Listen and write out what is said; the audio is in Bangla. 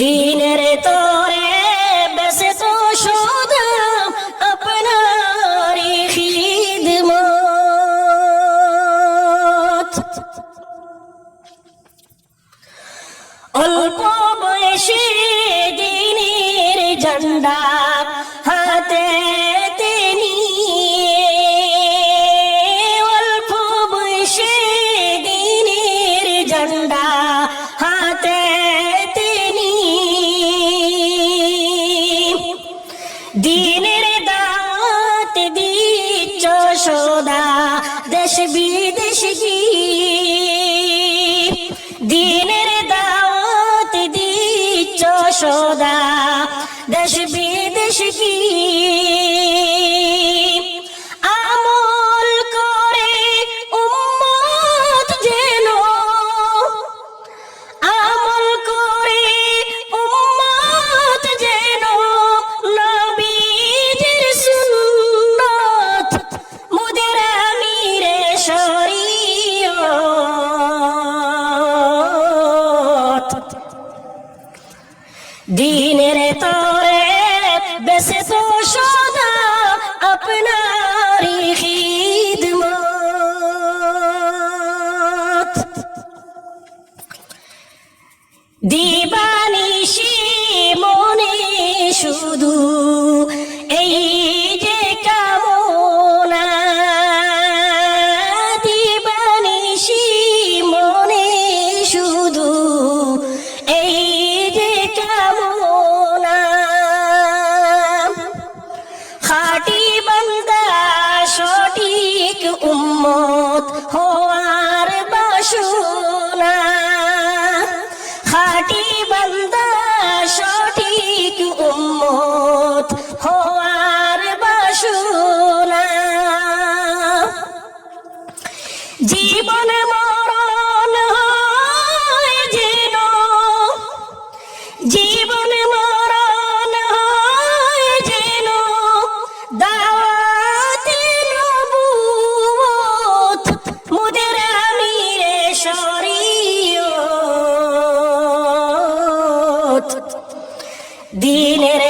দিনের তোরে বেসে তো সদা আপনার খিদমত। অল্প বয়সে দিনের ঝান্ডা হাতে সোনা দেশ বিদেশ গিয়ে দিনের দাওয়াত দিচ্ছ সোনা দেশ বিদেশ গিয়ে দিনের তরে বেশে তো সদা আপনারি খিদমত। দিবানিশি মনে শুধু এই 我 দিনের